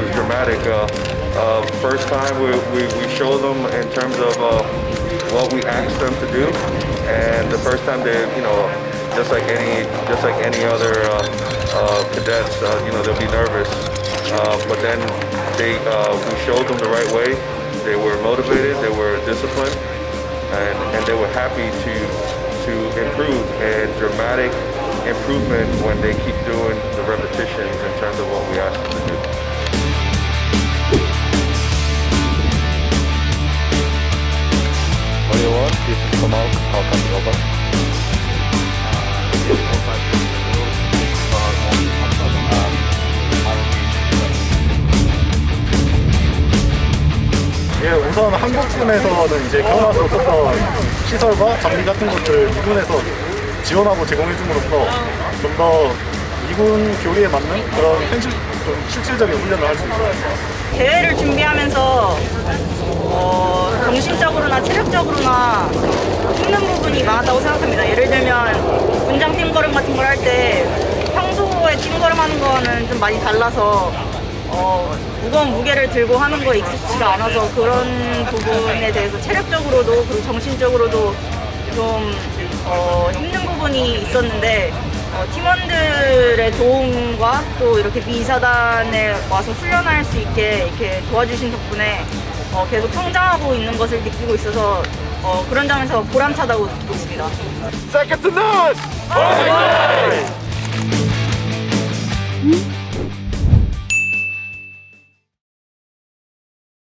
dramatic. Uh, uh, first time we, we, we show them in terms of uh, what we asked them to do, and the first time they, you know, just like any just like any other cadets, you know, they'll be nervous. But then they we showed them the right way. They were motivated. They were disciplined, and, and they were happy to to improve and dramatic improvement when they keep doing the You over? 예, 우선 한국군에서는 이제 태어나서 썼던 시설과 장비 같은 것들 미군에서 지원하고 제공해 줌으로써 좀 더 미군 교리에 맞는 그런 현실, 좀 실질적인 훈련을 할 수 있어요. 대회를 준비하면서 어, 정신적으로나 체력적으로나 힘든 부분이 많았다고 생각합니다. 예를 들면 분장 팀걸음 같은 걸 할 때 평소에 팀걸음 하는 거는 좀 많이 달라서 어, 무거운 무게를 들고 하는 거에 익숙지가 않아서 그런 부분에 대해서 체력적으로도 그리고 정신적으로도 좀 어, 힘든 부분이 있었는데 어, 팀원들의 도움과 또 이렇게 미사단에 와서 훈련할 수 있게 이렇게 도와주신 덕분에 어, 계속 성장하고 있는 것을 느끼고 있어서 어, 그런 점에서 보람차다고 느끼고 있습니다. Second to none!